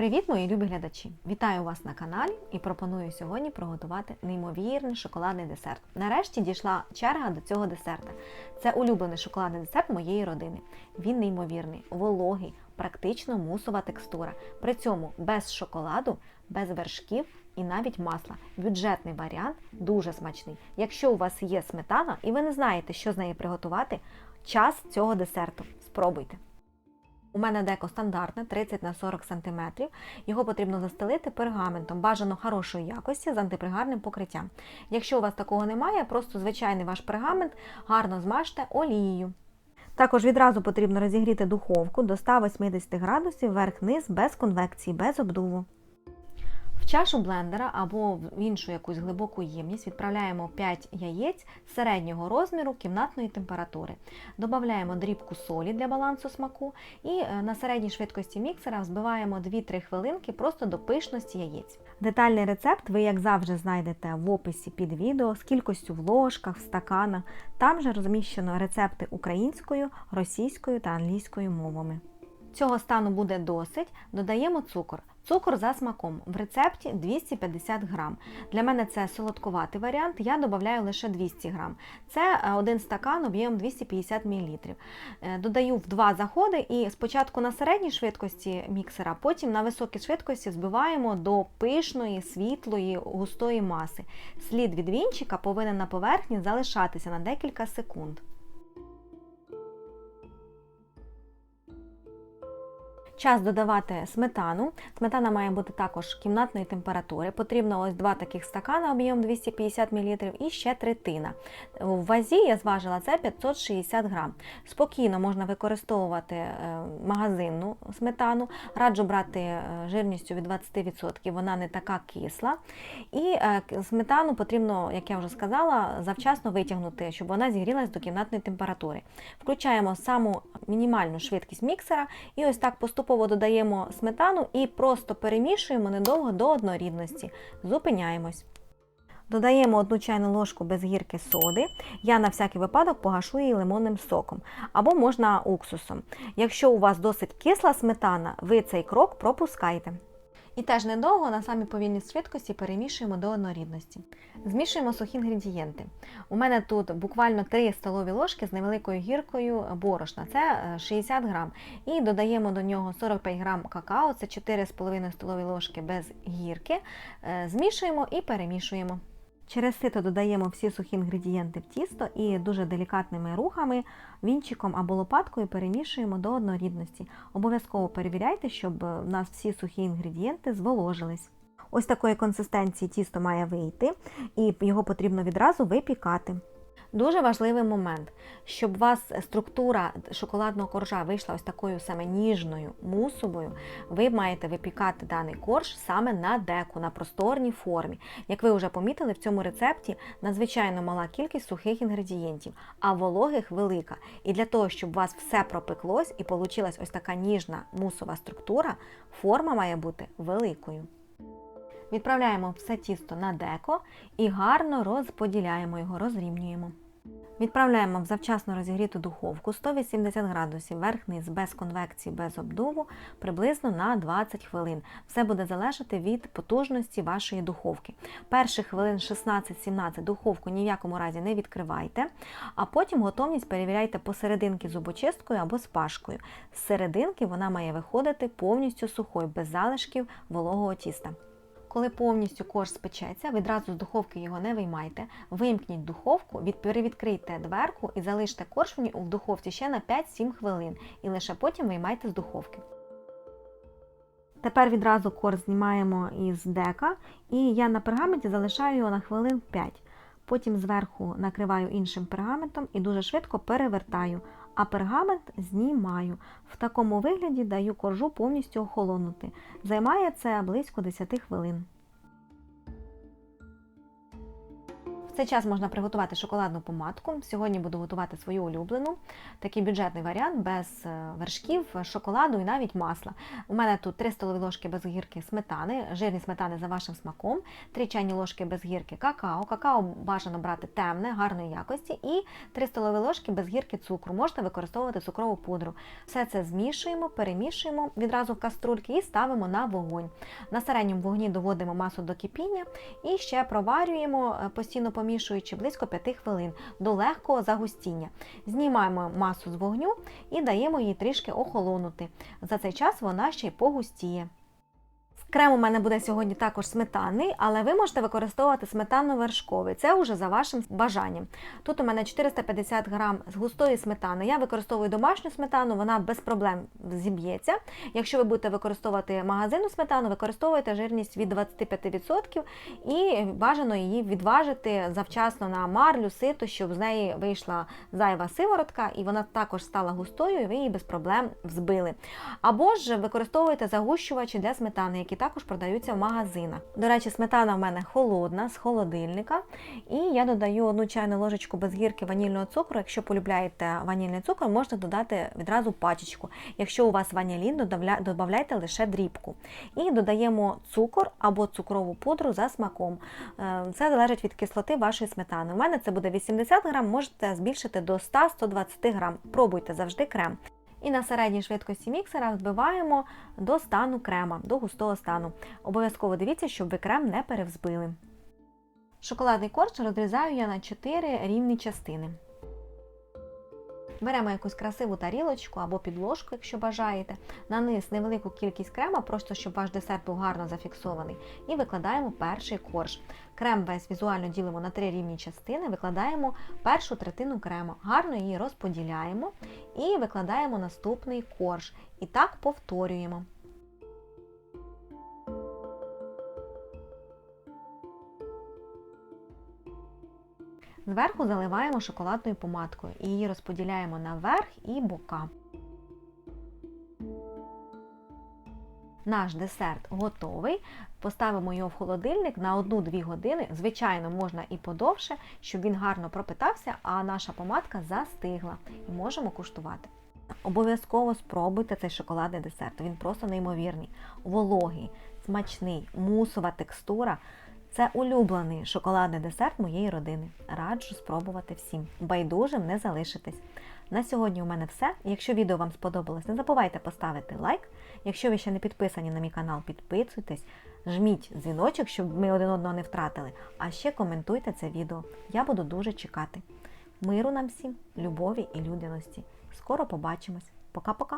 Привіт, мої любі глядачі! Вітаю вас на каналі і пропоную сьогодні приготувати неймовірний шоколадний десерт. Нарешті дійшла черга до цього десерта. Це улюблений шоколадний десерт моєї родини. Він неймовірний, вологий, практично мусова текстура. При цьому без шоколаду, без вершків і навіть масла. Бюджетний варіант дуже смачний. Якщо у вас є сметана і ви не знаєте, що з неї приготувати, час цього десерту. Спробуйте. У мене деко стандартне 30 на 40 см. Його потрібно застелити пергаментом, бажано хорошої якості з антипригарним покриттям. Якщо у вас такого немає, просто звичайний ваш пергамент гарно змажте олією. Також відразу потрібно розігріти духовку до 180 градусів верх-низ без конвекції, без обдуву. Чашу блендера або в іншу якусь глибоку ємність відправляємо 5 яєць середнього розміру кімнатної температури. Додаємо дрібку солі для балансу смаку і е, на середній швидкості міксера взбиваємо 2-3 хвилинки просто до пишності яєць. Детальний рецепт ви, як завжди, знайдете в описі під відео з кількістю в ложках, в стаканах. Там же розміщено рецепти українською, російською та англійською мовами. Цього стану буде досить. Додаємо цукор. Цукор за смаком. В рецепті 250 грам. Для мене це солодкуватий варіант, я додаю лише 200 грам. Це е, один стакан об'ємом 250 мл. Додаю в два заходи і спочатку на середній швидкості міксера, потім на високій швидкості збиваємо до пишної, світлої, густої маси. Слід від вінчика повинен на поверхні залишатися на декілька секунд. Час додавати сметану. Сметана має бути також кімнатної температури. Потрібно ось два таких стакана об'єм 250 мл і ще третина. В вазі я зважила це 560 грам. Спокійно можна використовувати е, магазинну сметану. Раджу брати е, жирністю від 20%, вона не така кисла. І е, сметану потрібно, як я вже сказала, завчасно витягнути, щоб вона зігрілась до кімнатної температури. Включаємо саму мінімальну швидкість міксера і ось так поступово Поступово додаємо сметану і просто перемішуємо недовго до однорідності. Зупиняємось. Додаємо одну чайну ложку без гірки соди. Я на всякий випадок погашу її лимонним соком або можна уксусом. Якщо у вас досить кисла сметана, ви цей крок пропускайте. І теж недовго на самій повільній швидкості перемішуємо до однорідності. Змішуємо сухі інгредієнти. У мене тут буквально 3 столові ложки з невеликою гіркою борошна, це 60 грам. І додаємо до нього 45 грам какао, це 4,5 столові ложки без гірки. Змішуємо і перемішуємо. Через сито додаємо всі сухі інгредієнти в тісто і дуже делікатними рухами, вінчиком або лопаткою перемішуємо до однорідності. Обов'язково перевіряйте, щоб у нас всі сухі інгредієнти зволожились. Ось такої консистенції тісто має вийти, і його потрібно відразу випікати. Дуже важливий момент, щоб у вас структура шоколадного коржа вийшла ось такою саме ніжною, мусовою, ви маєте випікати даний корж саме на деку, на просторній формі. Як ви вже помітили, в цьому рецепті надзвичайно мала кількість сухих інгредієнтів, а вологих велика. І для того, щоб у вас все пропеклось і вийшла ось така ніжна мусова структура, форма має бути великою. Відправляємо все тісто на деко і гарно розподіляємо його, розрівнюємо. Відправляємо в завчасно розігріту духовку 180 градусів верх-низ без конвекції, без обдуву приблизно на 20 хвилин. Все буде залежати від потужності вашої духовки. Перших хвилин 16-17 духовку ні в якому разі не відкривайте, а потім готовність перевіряйте посерединки зубочисткою або спашкою. З серединки вона має виходити повністю сухою, без залишків вологого тіста. Коли повністю корж спечеться, відразу з духовки його не виймайте, вимкніть духовку, перевідкрийте дверку і залиште корж в духовці ще на 5-7 хвилин, і лише потім виймайте з духовки. Тепер відразу корж знімаємо із дека, і я на пергаменті залишаю його на хвилин 5. Потім зверху накриваю іншим пергаментом і дуже швидко перевертаю, а пергамент знімаю. В такому вигляді даю коржу повністю охолонути. Займає це близько 10 хвилин. Цей час можна приготувати шоколадну помадку. Сьогодні буду готувати свою улюблену, такий бюджетний варіант без е, вершків, шоколаду і навіть масла. У мене тут 3 столові ложки без гірки сметани, жирні сметани за вашим смаком, 3 чайні ложки без гірки какао. Какао бажано брати темне, гарної якості, і 3 столові ложки без гірки цукру. Можете використовувати цукрову пудру. Все це змішуємо, перемішуємо відразу в каструльки і ставимо на вогонь. На середньому вогні доводимо масу до кипіння і ще проварюємо, е, постійно помішуючи близько 5 хвилин до легкого загустіння. Знімаємо масу з вогню і даємо їй трішки охолонути. За цей час вона ще й погустіє. Крем у мене буде сьогодні також сметанний, але ви можете використовувати сметанно-вершковий. Це вже за вашим бажанням. Тут у мене 450 грам з густої сметани. Я використовую домашню сметану, вона без проблем зіб'ється. Якщо ви будете використовувати магазинну сметану, використовуйте жирність від 25% і бажано її відважити завчасно на марлю, сито, щоб з неї вийшла зайва сиворотка, і вона також стала густою, і ви її без проблем взбили. Або ж використовуйте загущувачі для сметани, які також продаються в магазинах. До речі, сметана в мене холодна з холодильника. І я додаю одну чайну ложечку без гірки ванільного цукру. Якщо полюбляєте ванільний цукор, можете додати відразу пачечку. Якщо у вас ванілін, додавайте лише дрібку. І додаємо цукор або цукрову пудру за смаком. Е, Це залежить від кислоти вашої сметани. У мене це буде 80 грам, можете збільшити до 100-120 грам. Пробуйте завжди крем. І на середній швидкості міксера вбиваємо до стану крема, до густого стану. Обов'язково дивіться, щоб ви крем не перевзбили. Шоколадний корж розрізаю я на 4 рівні частини. Беремо якусь красиву тарілочку або підложку, якщо бажаєте, на низ невелику кількість крема, просто щоб ваш десерт був гарно зафіксований, і викладаємо перший корж. Крем весь візуально ділимо на три рівні частини, викладаємо першу третину крему, гарно її розподіляємо і викладаємо наступний корж. І так повторюємо. Зверху заливаємо шоколадною помадкою і її розподіляємо на верх і бока. Наш десерт готовий. Поставимо його в холодильник на 1-2 години. Звичайно, можна і подовше, щоб він гарно пропитався, а наша помадка застигла. І можемо куштувати. Обов'язково спробуйте цей шоколадний десерт. Він просто неймовірний, вологий, смачний, мусова текстура. Це улюблений шоколадний десерт моєї родини. Раджу спробувати всім. Байдужим не залишитись. На сьогодні у мене все. Якщо відео вам сподобалось, не забувайте поставити лайк. Якщо ви ще не підписані на мій канал, підписуйтесь, жміть дзвіночок, щоб ми один одного не втратили. А ще коментуйте це відео. Я буду дуже чекати. Миру нам всім, любові і людяності. Скоро побачимось. Пока-пока!